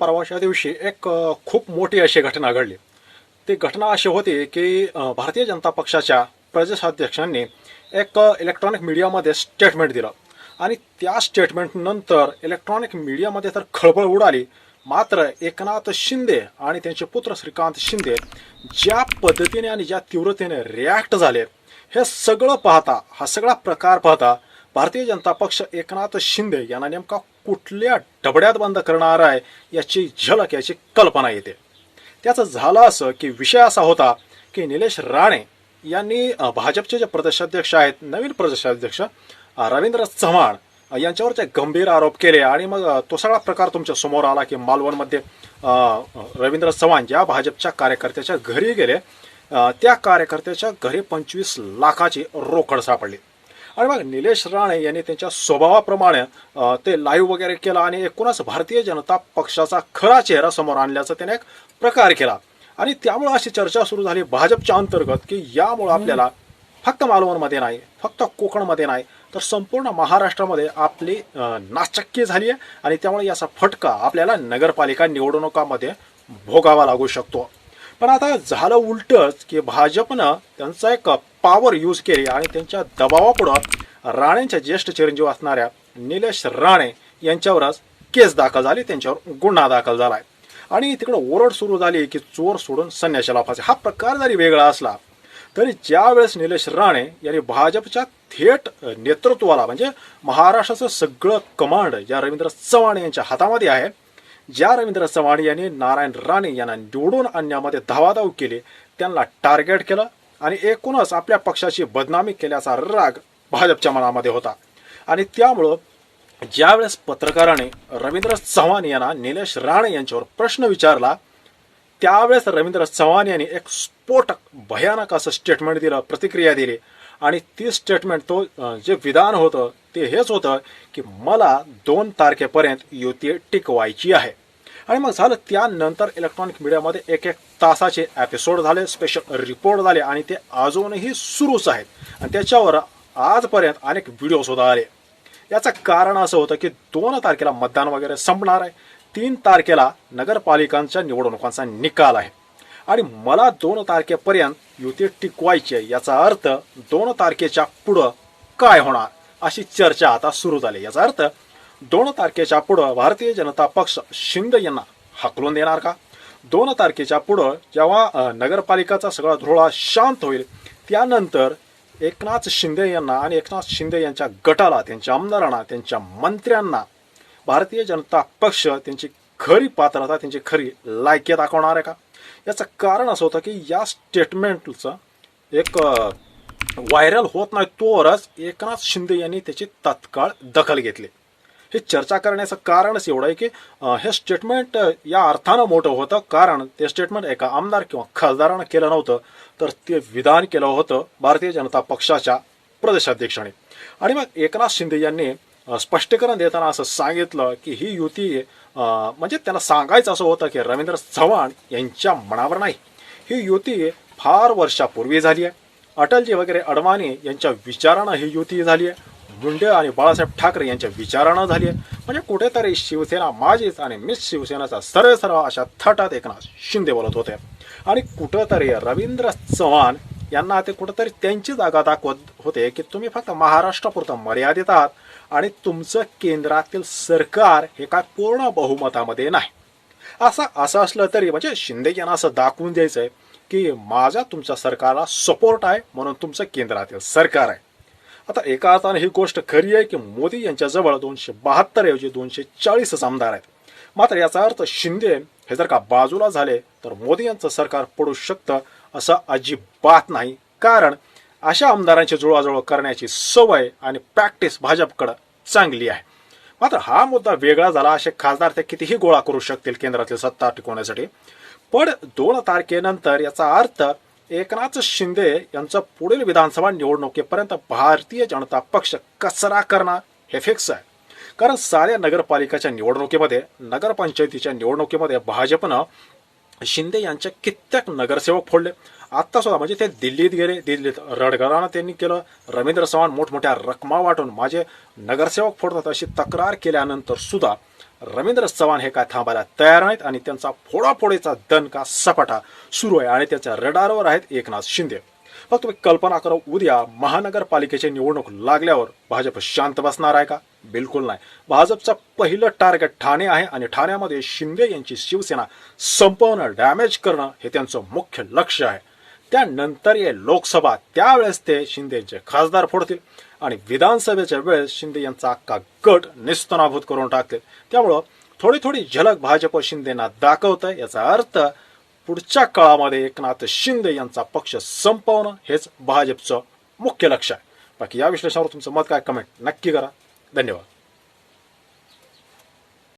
परवाच्या दिवशी एक खूप मोठी अशी घटना घडली. ती घटना अशी होती की भारतीय जनता पक्षाच्या प्रदेशाध्यक्षांनी एक इलेक्ट्रॉनिक मीडियामध्ये स्टेटमेंट दिलं. आणि त्या स्टेटमेंटनंतर इलेक्ट्रॉनिक मीडियामध्ये तर खळबळ उडाली. मात्र एकनाथ शिंदे आणि त्यांचे पुत्र श्रीकांत शिंदे ज्या पद्धतीने आणि ज्या तीव्रतेने रिॲक्ट झाले हे सगळं पाहता हा सगळा प्रकार पाहता भारतीय जनता पक्ष एकनाथ शिंदे यांना नेमका कुठल्या डबड्यात बंद करणार आहे याची झलक याची कल्पना येते. त्याचं झालं असं की विषय असा होता की निलेश राणे यांनी भाजपचे जे प्रदेशाध्यक्ष आहेत नवीन प्रदेशाध्यक्ष रवींद्र चव्हाण यांच्यावर ते गंभीर आरोप केले आणि मग तो सगळा प्रकार तुमच्यासमोर आला की मालवणमध्ये रवींद्र चव्हाण ज्या भाजपच्या कार्यकर्त्याच्या घरी गेले त्या कार्यकर्त्याच्या घरी पंचवीस लाखाची रोकड सापडली. आणि मग निलेश राणे यांनी त्यांच्या स्वभावाप्रमाणे ते लाईव्ह वगैरे केलं आणि एकूणच भारतीय जनता पक्षाचा खरा चेहरा समोर आणल्याचा त्याने एक प्रकार केला. आणि त्यामुळे अशी चर्चा सुरू झाली भाजपच्या अंतर्गत की यामुळे आपल्याला फक्त मालवणमध्ये नाही फक्त कोकणमध्ये नाही तर संपूर्ण महाराष्ट्रामध्ये आपली नाचक्की झाली आहे आणि त्यामुळे याचा फटका आपल्याला नगरपालिका निवडणुकामध्ये भोगावा लागू शकतो. पण आता झालं उलटच की भाजपनं त्यांचा एक पॉवर यूज केली आणि त्यांच्या दबावापुढं राणेंच्या ज्येष्ठ चिरंजीव असणाऱ्या निलेश राणे यांच्यावरच केस दाखल झाली त्यांच्यावर गुन्हा दाखल झालाय. आणि तिकडं ओरड सुरू झाली की चोर सोडून संन्याशाला फासे. हा प्रकार जरी वेगळा असला तरी ज्यावेळेस निलेश राणे यांनी भाजपच्या थेट नेतृत्वाला म्हणजे महाराष्ट्राचं सगळं कमांड ज्या रवींद्र चव्हाण यांच्या हातामध्ये आहे ज्या रवींद्र चव्हाण यांनी नारायण राणे यांना निवडून आणण्यामध्ये धावाधाव केली. त्यांना टार्गेट केलं आणि एकूणच आपल्या पक्षाची बदनामी केल्याचा राग भाजपच्या मनामध्ये होता. आणि त्यामुळं ज्यावेळेस पत्रकाराने रवींद्र चव्हाण यांना निलेश राणे यांच्यावर प्रश्न विचारला त्यावेळेस रवींद्र चव्हाण यांनी एक स्फोटक भयानक असं स्टेटमेंट दिलं प्रतिक्रिया दिली. आणि ती स्टेटमेंट तो जे विधान होतं ते हेच होतं की मला दोन तारखेपर्यंत युती टिकवायची आहे. आणि मग झालं त्यानंतर इलेक्ट्रॉनिक मीडियामध्ये एक एक तासाचे एपिसोड झाले स्पेशल रिपोर्ट झाले आणि ते अजूनही सुरूच आहेत. आणि त्याच्यावर आजपर्यंत अनेक व्हिडिओ सुद्धा आले. याचं कारण असं होतं की दोन तारखेला मतदान वगैरे संपणार आहे. तीन तारखेला नगरपालिकांच्या निवडणुकांचा निकाल आहे. आणि मला दोन तारखेपर्यंत युती टिकवायची आहे याचा अर्थ दोन तारखेच्या पुढं काय होणार? अशी चर्चा आता सुरू झाली. याचा अर्थ दोन तारखेच्या पुढं भारतीय जनता पक्ष शिंदे यांना हकलून देणार का? दोन तारखेच्या पुढं जेव्हा नगरपालिकाचा सगळा धुळा शांत होईल त्यानंतर एकनाथ शिंदे यांना आणि एकनाथ शिंदे यांच्या गटाला त्यांच्या आमदारांना त्यांच्या मंत्र्यांना भारतीय जनता पक्ष त्यांची खरी पात्रता त्यांची खरी लायकी दाखवणार आहे का? याचं कारण असं होतं की या स्टेटमेंटचं एक व्हायरल होत नाही तोवरच एकनाथ शिंदे यांनी त्याची तत्काळ दखल घेतली. हे चर्चा करण्याचं कारणच एवढं आहे की हे स्टेटमेंट या अर्थानं मोठं होतं. कारण ते स्टेटमेंट एका आमदार किंवा खासदारानं केलं नव्हतं. तर ते विधान केलं होतं भारतीय जनता पक्षाच्या प्रदेशाध्यक्षाने. आणि मग एकनाथ शिंदे यांनी स्पष्टीकरण देताना असं सांगितलं की ही युती म्हणजे त्यांना सांगायचं असं होतं की रवींद्र चव्हाण यांच्या मनावर नाही. ही युती फार वर्षापूर्वी झाली आहे. अटलजी वगैरे अडवाणी यांच्या विचारानं ही युती झाली आहे. मुंडे आणि बाळासाहेब ठाकरे यांच्या विचारानं झाली आहे. म्हणजे कुठेतरी शिवसेना माझीच आणि मिस शिवसेनाचा सरळ सरळ अशा थटात एकनाथ शिंदे बोलत होते. आणि कुठंतरी रवींद्र चव्हाण यांना ते कुठंतरी त्यांची जागा दाखवत होते की तुम्ही फक्त महाराष्ट्रापुरतं मर्यादित आहात आणि तुमचं केंद्रातील सरकार हे काय पूर्ण बहुमतामध्ये नाही. असं असं असलं तरी म्हणजे शिंदे यांना असं दाखवून द्यायचं आहे की माझा तुमच्या सरकारला सपोर्ट आहे म्हणून तुमचं केंद्रातील सरकार आहे. आता एका अर्थाने ही गोष्ट खरी आहे की मोदी यांच्याजवळ दोनशे बहात्तर ऐवजी दोनशे चाळीसच आमदार आहेत. मात्र याचा अर्थ शिंदे हे जर का बाजूला झाले तर मोदी यांचं सरकार पडू शकतं असं अजिबात नाही. कारण अशा आमदारांची जुळवाजुळव करण्याची सवय आणि प्रॅक्टिस भाजपकडं चांगली आहे. मात्र हा मुद्दा वेगळा झाला असे खासदार ते कितीही गोळा करू शकतील केंद्रातील सत्ता टिकवण्यासाठी. पण दोन तारखेनंतर याचा अर्थ एकनाथ शिंदे यांचं पुढील विधानसभा निवडणुकीपर्यंत भारतीय जनता पक्ष कचरा करणार हे फिक्स आहे. कारण साऱ्या नगरपालिकेच्या निवडणुकीमध्ये नगरपंचायतीच्या निवडणुकीमध्ये भाजपनं शिंदे यांचे कित्येक नगरसेवक फोडले. आत्ता सुद्धा म्हणजे ते दिल्लीत गेले दिल्लीत रडगडानं त्यांनी केलं. रवींद्र चव्हाण मोठमोठ्या रकमा वाटून माझे नगरसेवक फोडतात अशी तक्रार केल्यानंतर सुद्धा रवींद्र चव्हाण हे काय थांबायला तयार नाहीत आणि त्यांचा फोडाफोडीचा दणका सपाटा सुरू आहे आणि त्याच्या रडारवर आहेत एकनाथ शिंदे. फक्त तुम्ही कल्पना करा उद्या महानगरपालिकेची निवडणूक लागल्यावर भाजप शांत बसणार आहे का? बिलकुल नाही. भाजपचं पहिलं टार्गेट ठाणे आहे आणि ठाण्यामध्ये शिंदे यांची शिवसेना संपवणं डॅमेज करणं हे त्यांचं मुख्य लक्ष आहे. त्यानंतर ये लोकसभा त्यावेळेस ते शिंदेचे खासदार फोडतील. आणि विधानसभेच्या वेळेस शिंदे यांचा अख्खा गट निस्तनाभूत करून टाकले. त्यामुळं थोडी थोडी झलक भाजप शिंदेना दाखवत आहे याचा अर्थ पुढच्या काळामध्ये एकनाथ शिंदे यांचा पक्ष संपवणं हेच भाजपचं मुख्य लक्ष आहे. बाकी या विश्लेषणावर तुमचं मत काय कमेंट नक्की करा. धन्यवाद.